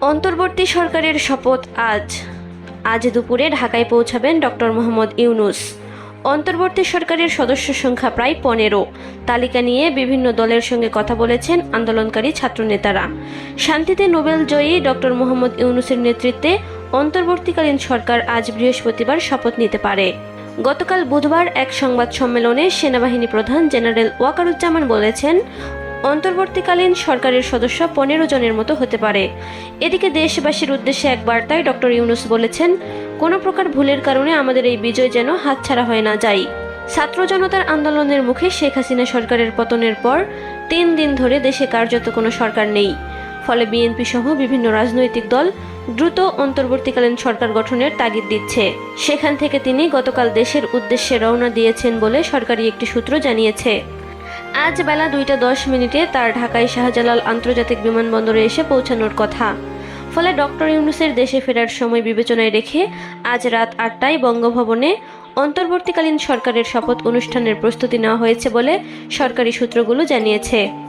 অন্তর্বর্তী সরকারের শপথ আজ। আজ দুপুরে ঢাকায় পৌঁছাবেন ডক্টর মোহাম্মদ ইউনুস। অন্তর্বর্তী সরকারের সদস্য সংখ্যা প্রায় পনেরো। তালিকা নিয়ে বিভিন্ন দলের সঙ্গে কথা বলেছেন আন্দোলনকারী ছাত্রনেতারা। শান্তিতে নোবেল জয়ী ডক্টর মোহাম্মদ ইউনুসের নেতৃত্বে অন্তর্বর্তীকালীন সরকার আজ বৃহস্পতিবার শপথ নিতে পারে। গতকাল বুধবার এক সংবাদ সম্মেলনে সেনাবাহিনী প্রধান জেনারেল ওয়াকারুজ্জামান বলেছেন অন্তর্বর্তীকালীন সরকারের সদস্য পনেরো জনের মতো হতে পারে। এদিকে দেশবাসীর উদ্দেশ্যে এক বার্তায় ডক্টর ইউনুস বলেছেন, কোনো প্রকার ভুলের কারণে আমাদের এই বিজয় যেন হাতছাড়া হয়ে না যায় ছাত্র জনতার আন্দোলনের মুখে শেখ হাসিনা সরকারের পতনের পর তিন দিন ধরে দেশে কার্যত কোনো সরকার নেই। ফলে বিএনপি সহ বিভিন্ন রাজনৈতিক দল দ্রুত অন্তর্বর্তীকালীন সরকার গঠনের তাগিদ দিচ্ছে। সেখান থেকে তিনি গতকাল দেশের উদ্দেশ্যে রওনা দিয়েছেন বলে সরকারি একটি সূত্র জানিয়েছে। আজ বেলা দুইটা দশ মিনিটে তার ঢাকায় শাহজালাল আন্তর্জাতিক বিমানবন্দরে এসে পৌঁছানোর কথা। ফলে ডক্টর ইউনুসের দেশে ফেরার সময় বিবেচনায় রেখে আজ রাত আটটায় বঙ্গভবনে অন্তর্বর্তীকালীন সরকারের শপথ অনুষ্ঠানের প্রস্তুতি নেওয়া হয়েছে বলে সরকারি সূত্রগুলো জানিয়েছে।